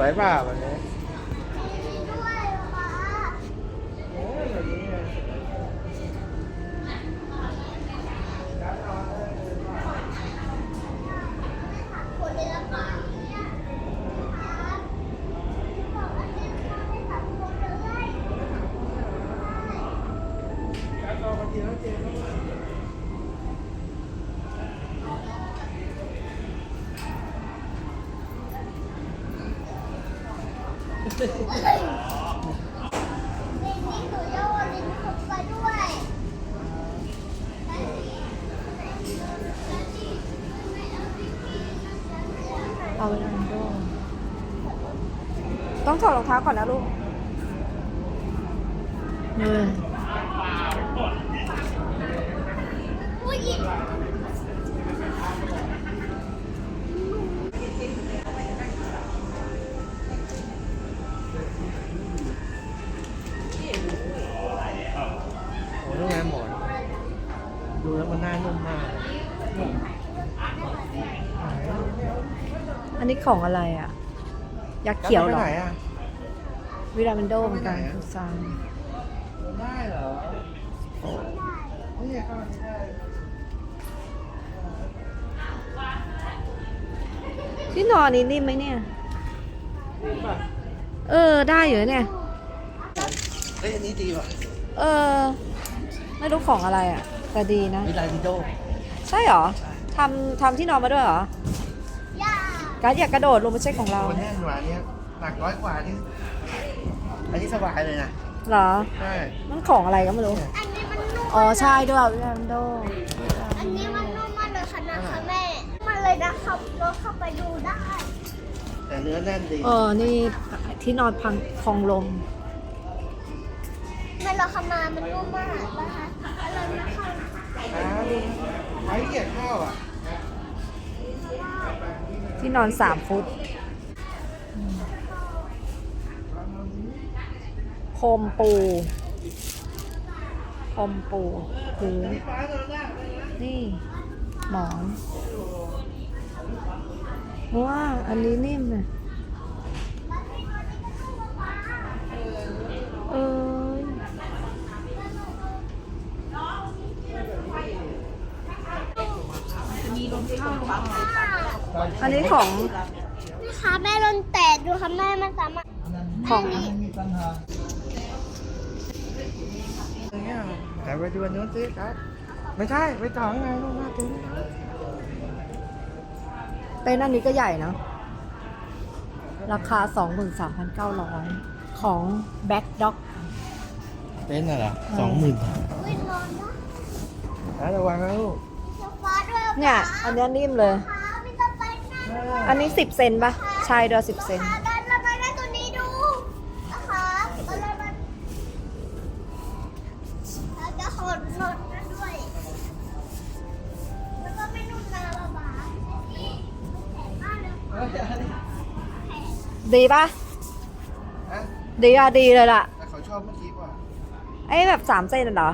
วยเปล่าแบบนี้ เอาเข้าไปด้วยเอาไปอันโดต้องถอดรองเท้าก่อนนะลูกเออ นนี้ของอะไรอะ ยักษ์เขียวเหรอไปไหนอะ วิรามันโดเหมือนกันไปไหนอะฟูซานได้เหรอนี่เข้ามาได้ที่นอนนี้นิ่มไหมเนี่ย ดีป่ะเออ ได้อยู่นะเนี่ยเฮ้ยอันนี้ดีว่ะเออ ไม่รู้ของอะไรอะ แต่ดีนะ วิไลวิโดใช่เหรอทำทำที่นอนมาด้วยเหรอย่า การดอยากกระโดดลงมาเช็คของเราตัวแน่นกว่าอันเนี้ยหนักร้อยกว่านี่อันนี้สบายเลยนะเหรอ ใช่มันของอะไรก็ไม่รู้ อันนี้มันนุ่มอ๋อ ใช่ด้วยวิรามันโดอันนี้มันนุ่มมากเลยค่ะนะคะแม่ มาเลยนะครับเราเข้าไปดูได้ แต่เนื้อแน่นดีเออ นี่ที่นอนพังพองลม แม่เราเข้ามามันนุ่มมากนะคะอะไรนะคะอ้าวไว้เกี่ยข้าวอะ ที่นอนสามฟุต โคมปูโคมปูพื้นนี่หมอนว้าอันนี้นิ่มเลยเออ อันนี้ของนะคะแม่ลนแตกดูค่ะแม่มันสามารถของมีปัญหาอย่างเงี้ยแต่ไปดูอันนู้นสิครับ ไม่ใช่ไปต่อข้างในลูกหน้าเต็นท์เต็นท์อันนี้ก็ใหญ่เนอะราคา 23,900 ของ Back Dog เต็นท์น่ะเหรอสองหมื่นวิ่งร้อนนะแล้วระวังนะลูกมีโซฟาด้วยเนี่ย อันเนี้ยนิ่มเลย อันนี้ 10 เซนปะใช่เดือ10 เซนขาดันระบายได้ตัวนี้ดูนะคะเอาระบายแล้วก็หดหดนั่นด้วย แล้วก็ไม่นุ่มนะระบายนี่แข็งมากเลยดีปะอะดีอะดีเลยล่ะ แต่เขาชอบเมื่อกี้กว่า ไอ้แบบ3เซนน่ะเหรอ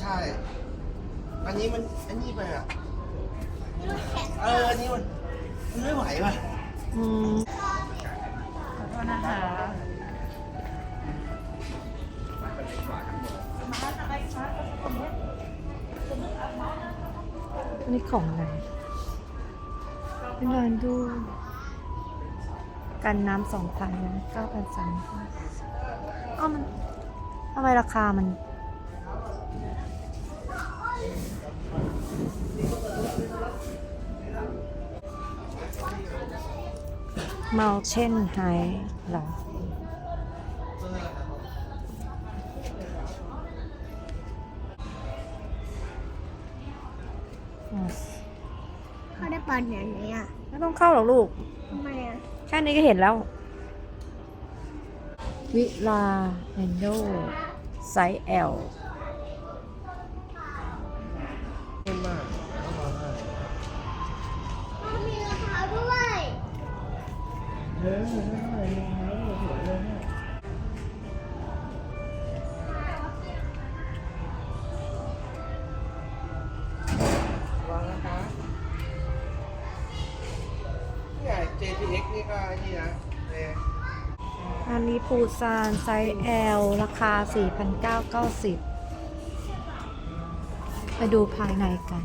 ใช่ อันนี้มัน อันนี้ไปอะนี่มันแข็ง เออ อันนี้มันมัน ไม่ไหวว่ะอืมขอโทษนนี้ของอะไรเป็นรานดู กันน้ำสองพันนะเก้าพันสามอ้าวมันทำไมราคามัน เมาเช่นไฮเหรออืมเขาได้ปอนอย่างนี้อะไม่ต้องเข้าหรอกลูกทำไมอะแค่นี้ก็เห็นแล้ว วิลาเฮนโดไซส์ L นิ่ ปูซานไซส์ L ราคา 4,990 ไปดูภายในกัน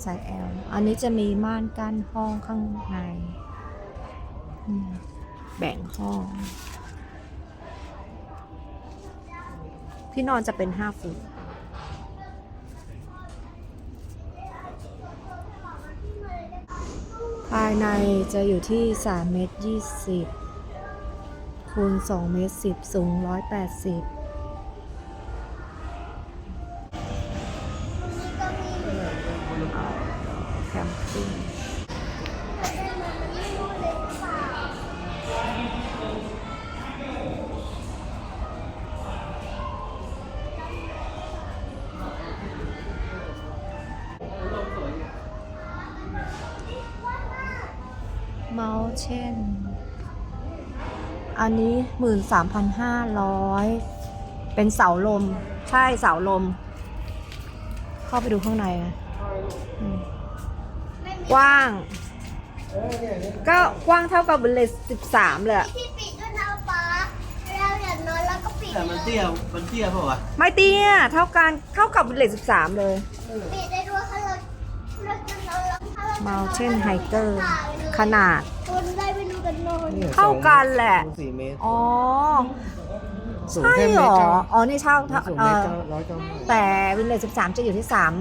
ไซส์ L อันนี้จะมีม่านกั้นห้องข้างใน แบ่งห้อง ที่นอนจะเป็น 5 ฟุตภายในจะอยู่ที่3เมตร20 คูณ2เมตร10 สูง 180นี่ก็มีอยู่แคมปิ้งแต่ได้มันมันไม่รู้เลยหรือเปล่าเมาเช่น อันนี้หมื่นสามพันห้าร้อยเป็นเสาลม ใช่เสาลม เข้าไปดูข้างในอะอืมไม่มีกว้างเออเนี่ยเนี่ยก็กว้างเท่ากับบุลเลตสิบสามเลยอะที่ปิดด้วยนะป๊าเราอยากนอนแล้วก็ปิดแต่มันเตี้ยมันเตี้ยเปล่าวะไม่เตี้ยเท่ากันเท่ากับบุลเลตสิบสามเลย ปิดได้ Mountain Hiker ขนาด คนได้ไปดูกันนอนเนี่ยเท่ากันแหละ สูงสี่เมตรอ๋อ สูงใช่แค่เหเมรตรอ เก้าอ๋อ นี่เท่าเท่าสูงเอเมตรอเก้าร้อยเก้าห้าแต่วินเลตสิบสามจะอยู่ที่สาม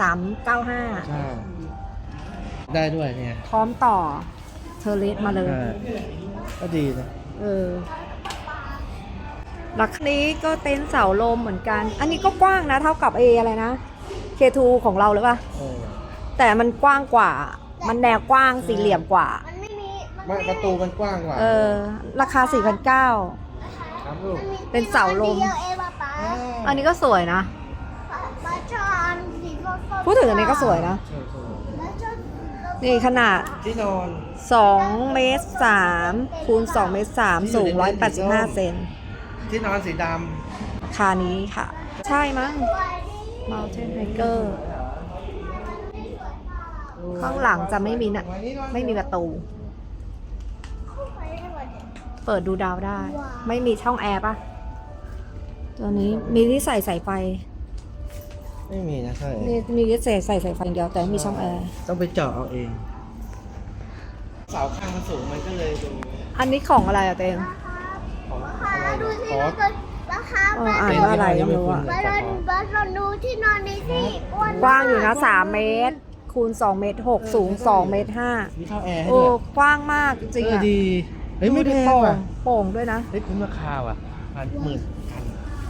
สามเก้าห้าใช่ได้ด้วยเนี่ยพร้อมต่อเทอร์เลสมาเลย ใช่ก็ดีนะ เออหลักนี้ก็เต็นท์เสาลมเหมือนกัน อันนี้ก็กว้างนะ เท่ากับเออะไรนะ K2 ของเราเลยป่ะ เออ แต่มันกว้างกว่า มันแนวกว้างสี่เหลี่ยมกว่า มันไม่มีมันไม่ประตูมันกว้างกว่าเออ ราคา 4,900 ครับลูกมันมีเป็นเสาลมเดียวเองป๊าป๊าอันนี้ก็สวยนะป๊าชอบสีฟ้าๆพูดถึงอันนี้ก็สวยนะ ใช่ใช่แล้วชอบนี่ขนาด ที่นอน 2 เมตร3คูณ2เมตร3สูง 185 เซนที่นอนสีดราคานี้ค่ะ ใช่มั้ง Mountain Hiker ำ ข้างหลังจะไม่มีนะวันนี้นอนไม่มีประตูเข้าไปได้ไหมเนี่ยเปิดดูดาวได้ว้าวไม่มีช่องแอร์ปะตัวนี้มีที่ใส่สายไฟ ไม่มีนะใช่มีมีที่ใส่ใส่สายไฟอย่างเดียวแต่ไม่มีช่องแอร์ ต้องไปเจาะเอาเอง เสาข้างมันสูงมันก็เลยดูอันนี้ของอะไรอะเตงของราอะคาไรดูนะสิคอร์สราคาเออบ้านอ่านว่าอะไรก็ไม่รู้อะบ้านบ้านเราดูที่นอนนี้สิอ้วนกว้างอยู่นะสามเมตร คูณสองเมตรหกสูงสองเมตรห้ามีท่อแอร์ให้โอ้ด้วยกว้างมากจริงเอๆออะดีเฮ้ยไม่แพดูดิงโป่งว่ะโป่งด้วยนะ เฮ้ยคุ้มราคาว่ะพันหมื่นพัน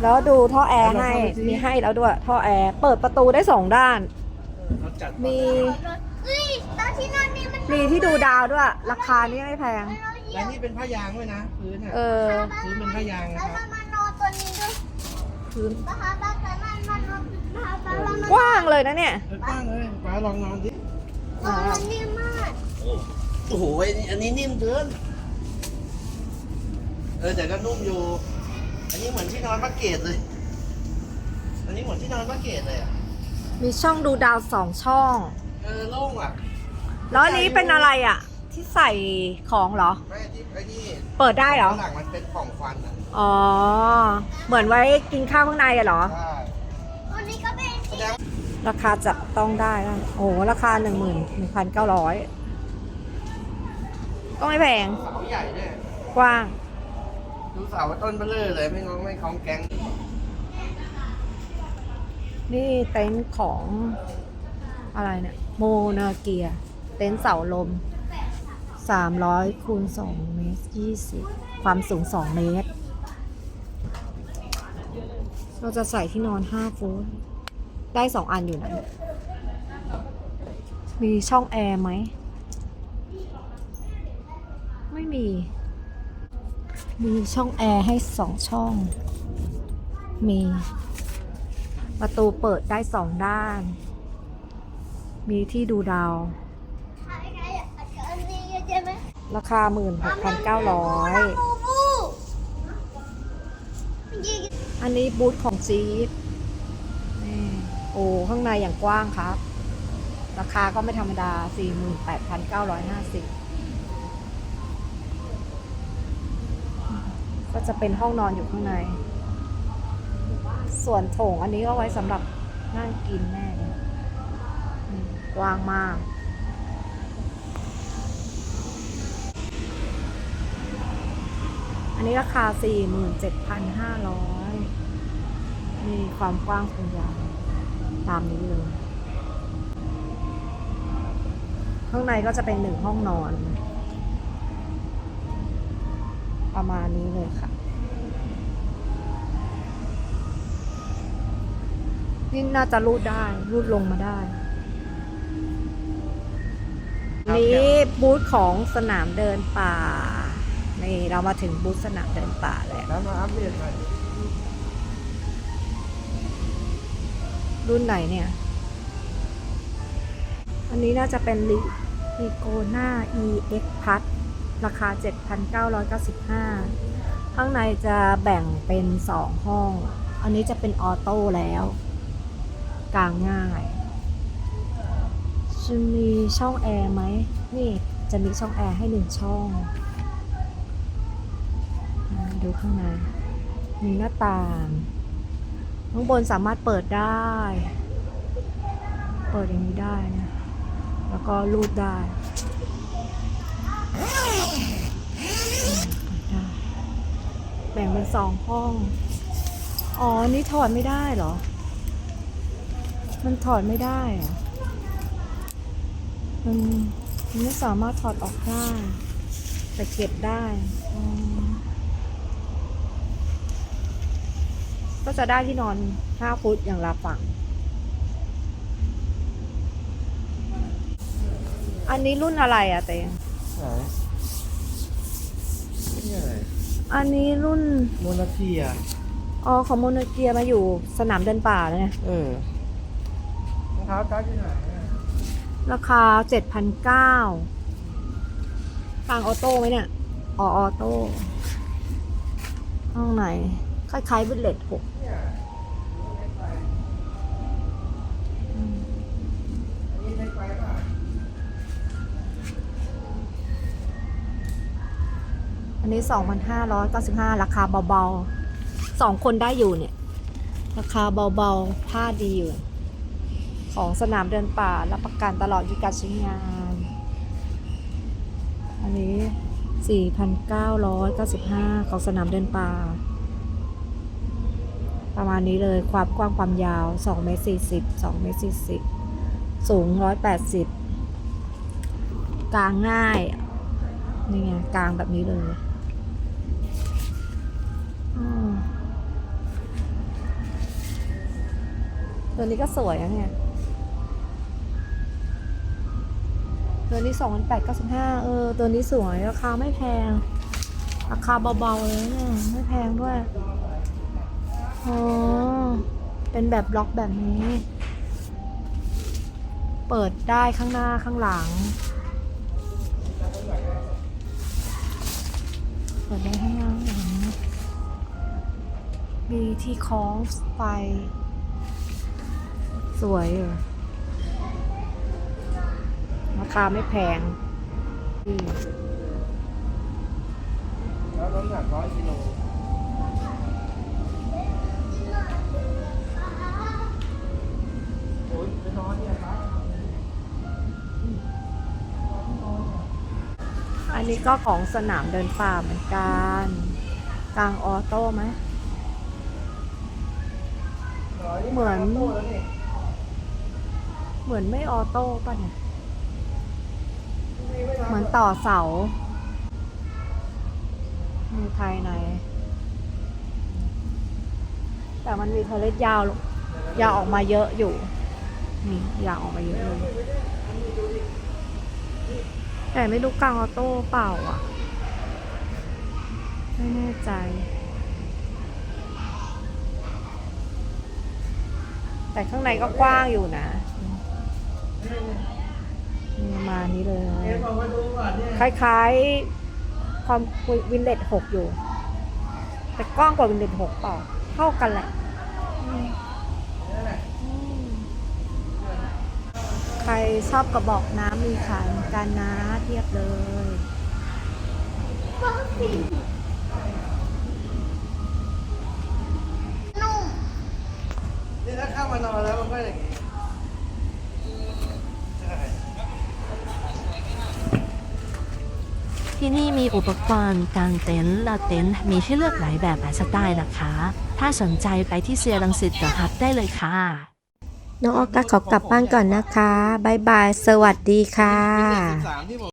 แล้วดูท่อแอร์แล้วเราให้เข้าไปสิ มีให้แล้วด้วย ท่อแอร์ เปิดประตูได้สองด้าน เขาจัดมี เฮ้ยตอนที่นอนนี้มันมีที่ดูดาวด้วย ราคานี่ไม่แพง เราเหยีแล้ยวบนี่เป็นผ้ายางด้วยนะพื้นอะเออ พื้นเป็นผ้ายางนะแล้วครัเราบมานอนตัวนี้ด้วยพื้นนะคะบ้านแต่มันมันนอนนะคะบ้านเรามัน กว้างเลยนะเนี่ยเออกว้างเลยป้าลองนอนดินอนมันนิ่มมากโอ้โหอันนี้อันนี้นิ่มเกินเออแต่ก็นุ่มอยู่ อันนี้เหมือนที่นอนพระเกตเลย อันนี้เหมือนที่นอนพระเกตเลยอะมีช่องดูดาวสองช่อง เออโล่งอะ แล้วอันนี้เป็นอะไรอะ ที่ใส่ของเหรอ ไม่ที่ไอ้นี่ เปิดได้เหรอข้างหลังมันเป็นปล่องควันอะ อ๋อ เหมือนไว้กินข้าวข้างในอะเหรอ ใช่ ตัวนี้ก็เป็น แสดง ราคาจับต้องได้นะโอ้โหราคาหนึ่งหมื่นหนึ่งพันเก้าร้อยก็ไม่แพง เสาใหญ่ด้วยกว้าง ดูเสาต้นเบลเลอร์เลยไม่งองไม่คล้องแกงนี่เต็นท์ของอะไรเนี่ยโมนาเกีย เต็นท์เสาลม 300คูณ2เมตร20 ความสูง 2 เมตร เราจะใส่ที่นอน 5 ฟุต ได้2อันอยู่นะ มีช่องแอร์ไหม ไม่มี มีช่องแอร์ให้2ช่อง มี ประตูเปิดได้สองด้าน มีที่ดูดาวรอะอันนี้ใช่ไหมราคา16,900บูบูยิงอันนี้บูธของจี๊ด โอ้ข้างในอย่างกว้างครับ ราคาก็ไม่ธรรมดา 48,950 ก็จะเป็นห้องนอนอยู่ข้างใน ส่วนโถงอันนี้ก็ไว้สำหรับนั่งกินแน่กว้างมากอันนี้ราคา 47,500 มีความกว้างความยาว ตามนี้เลย ข้างในก็จะเป็นหนึ่งห้องนอน ประมาณนี้เลยค่ะนี่น่าจะรูดได้รูดลงมาได้ นี้บูธของสนามเดินป่า นี่เรามาถึงบูธสนามเดินป่าแล้ว แล้วมาอัปเดตหน่อย รุ่นไหนเนี่ย อันนี้น่าจะเป็นลิลิโกนา EX Plus ราคา 7,995 ข้างในจะแบ่งเป็น 2 ห้อง อันนี้จะเป็นออโต้แล้ว กลางง่าย จะมีช่องแอร์ไหม นี่จะมีช่องแอร์ให้หนึ่งช่อง ดูข้างใน มีหน้าต่าง ข้างบนสามารถเปิดได้ เปิดอย่างนี้ได้นะ แล้วก็รูดได้ได้แบ่งเป็นสองห้อง อ๋อ นี่ถอดไม่ได้เหรอ มันถอดไม่ได้อะมันมันไม่สามารถถอดออกได้ แต่เก็บได้อ๋อ ก็จะได้ที่นอน 5 ฟุตอย่างละฝั่ง อันนี้รุ่นอะไรอะเตงไหนนี่อะไรอันนี้รุ่น โมนาเทียอ๋อของโมโนเกียมาอยู่สนามเดินป่าเลยนะเออรองเท้ากั๊กอยู่ไหนอะราคา 7,900ฟังออโต้ไหมเนี่ย อ๋อออโต้ ห้องไหน คล้ายๆวิลเลตหกเนี่ยอันนี้เล็กไปป่ะอันนี้ 2,595 ราคาเบาๆสองคนได้อยู่เนี่ย ราคาเบาๆ ผ้าดีอยู่ ของสนามเดินป่า รับประกันตลอดยุการใช้งาน อันนี้ 4,995 ของสนามเดินป่า ประมาณนี้เลยความกว้างความยาว2เมตร40 2เมตร40 สูง 180 กลางง่าย นี่ไงกลางแบบนี้เลยตัวนี้ก็สวยนะเนี่ยตัวนี้สองพันแปดเก้าสิบห้าเออ ตัวนี้สวย ราคาไม่แพง ราคาเบาๆเลยเนี่ย ไม่แพงด้วย อ๋อ เป็นแบบล็อกแบบนี้ เปิดได้ข้างหน้าข้างหลัง เปิดได้ข้างล่างอย่างนี้มีที่คล้องไฟ สวยอยู่ราคาไม่แพงแล้วน้ำหนักร้อยกิโล อันนี้ก็ของสนามเดินป่าเหมือนกัน กลางออโต้ไหม เหมือน เหมือนไม่ออโต้ป่ะเนี่ย เหมือนต่อเสา มีภายใน แต่มันมีเทเลสยาวยาวออกมาเยอะอยู่ นี่ยาวออกมาเยอะเลยแต่ไม่รู้กลางออโต้เปล่าอะ ไม่แน่ใจแต่ข้างในก็กว้างอยู่นะประมาณนี้เลย คล้ายๆ ความวินเลตหกอยู่ แต่กว้างกว่าวินเลตหกเปล่า เท่ากันแหละ ใครชอบกระบอกน้ำมีขายเหมืนกันนะเทียบเลยนุ่มนี่ถ้าข้ามมานอนแล้วมันก็อย่างนี้ที่นี่มีอุปกรณ์กางเต็นท์และเต็นท์มีให้เลือกหลายแบบหลายสไตล์นะคะ ถ้าสนใจไปที่เซียรังสิตกับฮับได้เลยค่ะ น้องออกัสขอกลับบ้านก่อนนะคะ บ๊ายบาย สวัสดีค่ะ